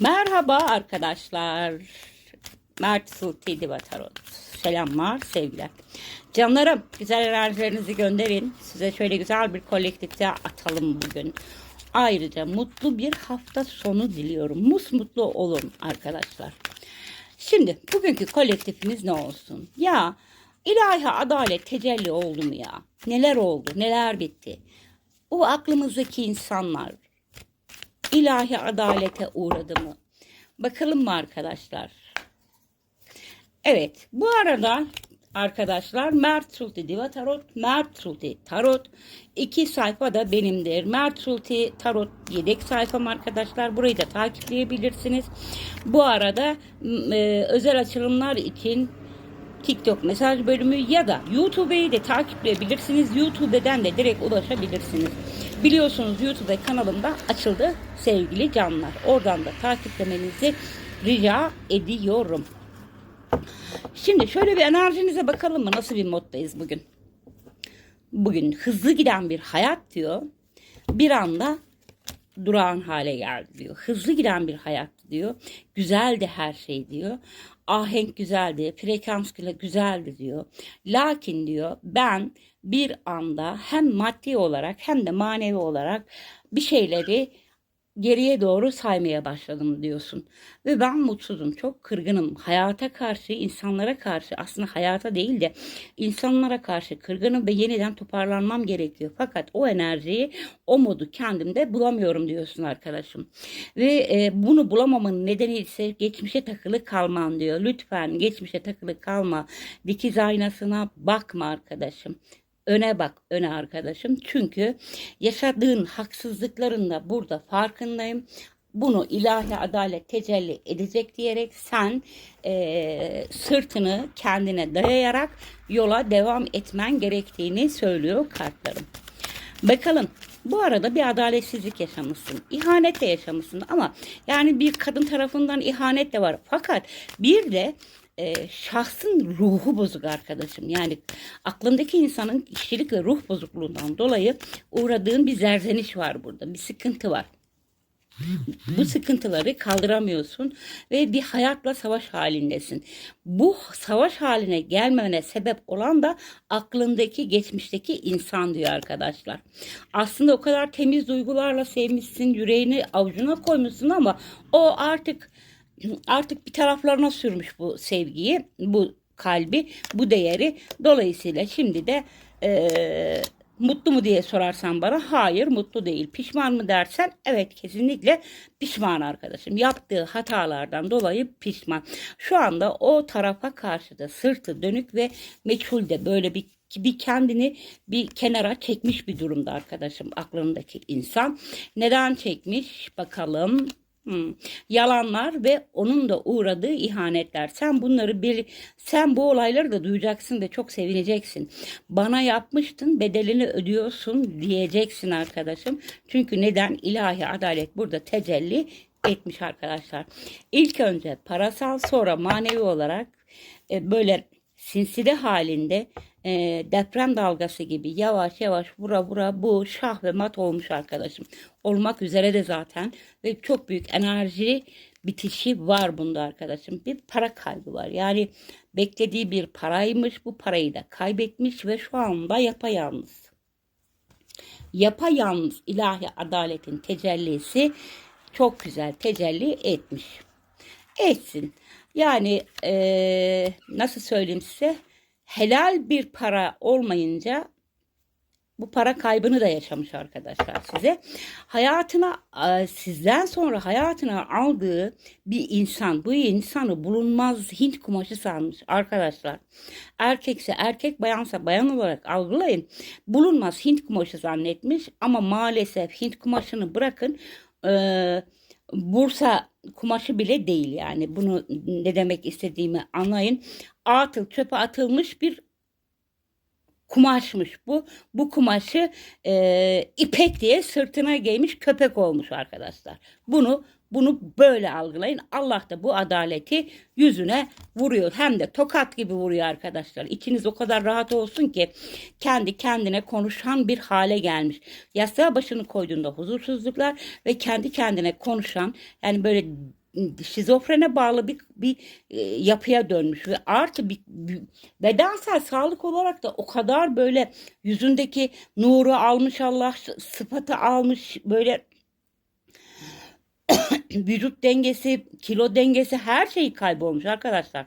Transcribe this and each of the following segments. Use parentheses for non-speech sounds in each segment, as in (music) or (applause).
Merhaba arkadaşlar. Mert Sulti Diva Tarot. Selamlar, sevgiler. Canlarım, güzel enerjilerinizi gönderin. Size şöyle güzel bir kolektifte atalım bugün. Ayrıca mutlu bir hafta sonu diliyorum. Musmutlu olun arkadaşlar. Şimdi bugünkü kolektifimiz ne olsun? Ya ilahi adalet tecelli oldu mu ya? Neler oldu? Neler bitti? O aklımızdaki insanlar ilahi adalete uğradı mı? Bakalım mı arkadaşlar? Evet bu arada arkadaşlar Mert Sulti Diva Tarot, Mert Sulti Tarot iki sayfa da benimdir. Mert Sulti Tarot yedek sayfam arkadaşlar. Burayı da takipleyebilirsiniz. Bu arada e, özel açılımlar için TikTok mesaj bölümü ya da YouTube'yu da takipleyebilirsiniz. YouTube'den de direkt ulaşabilirsiniz. Biliyorsunuz YouTube kanalımda açıldı sevgili canlar. Oradan da takiplemenizi rica ediyorum. Şimdi şöyle bir enerjinize bakalım mı? Nasıl bir moddayız bugün? Bugün hızlı giden bir hayat diyor. Bir anda durağan hale geldi diyor. Hızlı giden bir hayat diyor. Güzeldi her şey diyor. Ahenk güzeldi, frekans güzeldi diyor. Lakin diyor ben bir anda hem maddi olarak hem de manevi olarak bir şeyleri geriye doğru saymaya başladım diyorsun. Ve ben mutsuzum, çok kırgınım. Hayata karşı, insanlara karşı aslında hayata değil de insanlara karşı kırgınım ve yeniden toparlanmam gerekiyor. Fakat o enerjiyi, o modu kendimde bulamıyorum diyorsun arkadaşım. Ve e, bunu bulamamın nedeni ise geçmişe takılı kalman diyor. Lütfen geçmişe takılı kalma. Dikiz aynasına bakma arkadaşım öne bak öne arkadaşım. Çünkü yaşadığın haksızlıkların da burada farkındayım. Bunu ilahi adalet tecelli edecek diyerek sen e, sırtını kendine dayayarak yola devam etmen gerektiğini söylüyor kartlarım. Bakalım bu arada bir adaletsizlik yaşamışsın. İhanet de yaşamışsın ama yani bir kadın tarafından ihanet de var. Fakat bir de e, şahsın ruhu bozuk arkadaşım. Yani aklındaki insanın kişilik ve ruh bozukluğundan dolayı uğradığın bir zerzeniş var burada. Bir sıkıntı var. Bu sıkıntıları kaldıramıyorsun ve bir hayatla savaş halindesin. Bu savaş haline gelmene sebep olan da aklındaki, geçmişteki insan diyor arkadaşlar. Aslında o kadar temiz duygularla sevmişsin, yüreğini avucuna koymuşsun ama o artık artık bir taraflarına sürmüş bu sevgiyi, bu kalbi, bu değeri. Dolayısıyla şimdi de eee Mutlu mu diye sorarsan bana hayır mutlu değil. Pişman mı dersen evet kesinlikle pişman arkadaşım. Yaptığı hatalardan dolayı pişman. Şu anda o tarafa karşı da sırtı dönük ve meçhulde böyle bir bir kendini bir kenara çekmiş bir durumda arkadaşım aklındaki insan. Neden çekmiş bakalım. Hmm. Yalanlar ve onun da uğradığı ihanetler. Sen bunları bir sen bu olayları da duyacaksın ve çok sevineceksin. Bana yapmıştın, bedelini ödüyorsun diyeceksin arkadaşım. Çünkü neden ilahi adalet burada tecelli etmiş arkadaşlar. İlk önce parasal sonra manevi olarak e, böyle sinside halinde e, deprem dalgası gibi yavaş yavaş vura vura bu şah ve mat olmuş arkadaşım. Olmak üzere de zaten ve çok büyük enerji bitişi var bunda arkadaşım. Bir para kaybı var. Yani beklediği bir paraymış bu parayı da kaybetmiş ve şu anda yapayalnız. Yapayalnız ilahi adaletin tecellisi çok güzel tecelli etmiş. Etsin. Yani eee, nasıl söyleyeyim size helal bir para olmayınca bu para kaybını da yaşamış arkadaşlar size. Hayatına e, sizden sonra hayatına aldığı bir insan bu insanı bulunmaz Hint kumaşı sanmış arkadaşlar. Erkekse erkek bayansa bayan olarak algılayın. Bulunmaz Hint kumaşı zannetmiş ama maalesef Hint kumaşını bırakın eee Bursa kumaşı bile değil yani. Bunu ne demek istediğimi anlayın. Atıl çöpe atılmış bir kumaşmış bu. Bu kumaşı e, ipek diye sırtına giymiş köpek olmuş arkadaşlar. Bunu bunu böyle algılayın. Allah da bu adaleti yüzüne vuruyor. Hem de tokat gibi vuruyor arkadaşlar. İçiniz o kadar rahat olsun ki kendi kendine konuşan bir hale gelmiş. Yastığa başını koyduğunda huzursuzluklar ve kendi kendine konuşan yani böyle şizofrene bağlı bir, bir e, yapıya dönmüş ve artı bir, bir bedensel sağlık olarak da o kadar böyle yüzündeki nuru almış Allah sıfatı almış böyle vücut dengesi, kilo dengesi her şeyi kaybolmuş arkadaşlar.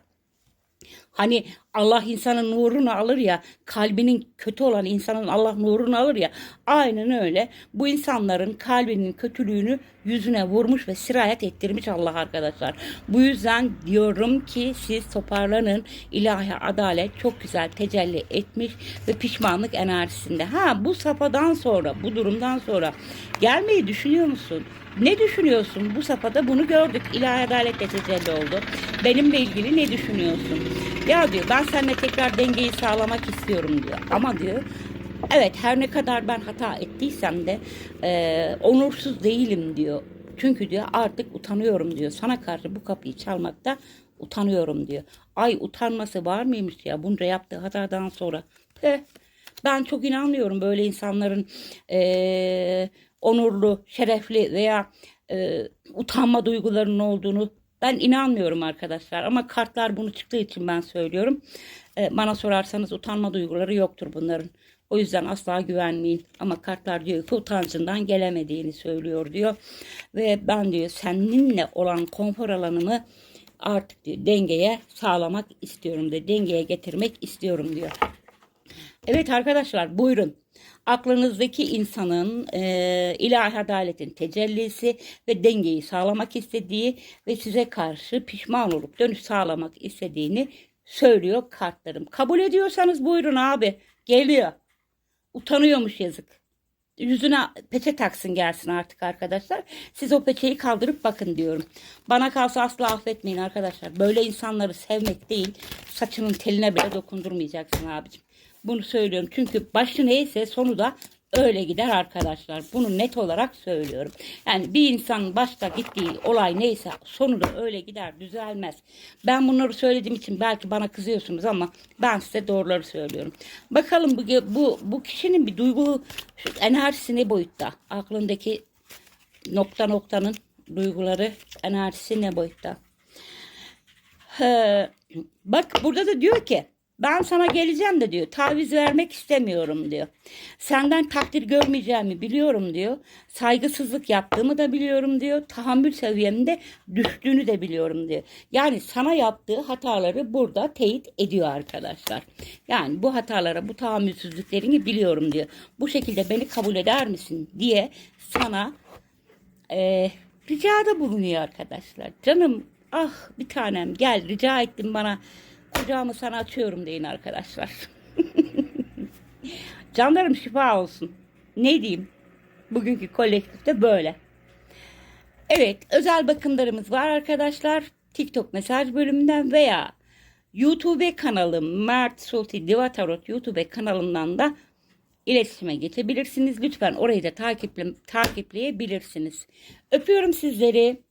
Hani Allah insanın nurunu alır ya, kalbinin kötü olan insanın Allah nurunu alır ya. Aynen öyle. Bu insanların kalbinin kötülüğünü yüzüne vurmuş ve sirayet ettirmiş Allah arkadaşlar. Bu yüzden diyorum ki siz toparlanın. İlahi adalet çok güzel tecelli etmiş ve pişmanlık enerjisinde. Ha bu safhadan sonra, bu durumdan sonra gelmeyi düşünüyor musun? Ne düşünüyorsun? Bu safhada bunu gördük. İlahi adaletle tecelli oldu. Benimle ilgili ne düşünüyorsun? Ya diyor ben seninle tekrar dengeyi sağlamak istiyorum diyor. Ama diyor evet her ne kadar ben hata ettiysem de e, onursuz değilim diyor. Çünkü diyor artık utanıyorum diyor. Sana karşı bu kapıyı çalmakta utanıyorum diyor. Ay utanması var mıymış ya bunca yaptığı hatadan sonra. Peh, ben çok inanmıyorum böyle insanların e, onurlu, şerefli veya e, utanma duygularının olduğunu ben inanmıyorum arkadaşlar ama kartlar bunu çıktığı için ben söylüyorum. E, bana sorarsanız utanma duyguları yoktur bunların. O yüzden asla güvenmeyin. Ama kartlar diyor ki utancından gelemediğini söylüyor diyor. Ve ben diyor seninle olan konfor alanımı artık diyor, dengeye sağlamak istiyorum diyor. Dengeye getirmek istiyorum diyor. Evet arkadaşlar buyurun. Aklınızdaki insanın e, ilahi adaletin tecellisi ve dengeyi sağlamak istediği ve size karşı pişman olup dönüş sağlamak istediğini söylüyor kartlarım. Kabul ediyorsanız buyurun abi geliyor. Utanıyormuş yazık. Yüzüne peçe taksın gelsin artık arkadaşlar. Siz o peçeyi kaldırıp bakın diyorum. Bana kalsa asla affetmeyin arkadaşlar. Böyle insanları sevmek değil saçının teline bile dokundurmayacaksın abicim. Bunu söylüyorum çünkü başı neyse sonu da öyle gider arkadaşlar. Bunu net olarak söylüyorum. Yani bir insanın başta gittiği olay neyse sonu da öyle gider düzelmez. Ben bunları söylediğim için belki bana kızıyorsunuz ama ben size doğruları söylüyorum. Bakalım bu, bu, bu kişinin bir duygu enerjisi ne boyutta? Aklındaki nokta noktanın duyguları enerjisi ne boyutta? He, bak burada da diyor ki ben sana geleceğim de diyor. Taviz vermek istemiyorum diyor. Senden takdir görmeyeceğimi biliyorum diyor. Saygısızlık yaptığımı da biliyorum diyor. Tahammül seviyemde düştüğünü de biliyorum diyor. Yani sana yaptığı hataları burada teyit ediyor arkadaşlar. Yani bu hatalara, bu tahammülsüzlüklerini biliyorum diyor. Bu şekilde beni kabul eder misin diye sana e, ricada bulunuyor arkadaşlar. Canım ah bir tanem gel rica ettim bana kucağımı sana açıyorum deyin arkadaşlar. (laughs) Canlarım şifa olsun. Ne diyeyim? Bugünkü kolektifte böyle. Evet özel bakımlarımız var arkadaşlar. TikTok mesaj bölümünden veya YouTube kanalım Mert Sulti Diva Tarot YouTube kanalından da iletişime geçebilirsiniz. Lütfen orayı da takiple, takipleyebilirsiniz. Öpüyorum sizleri.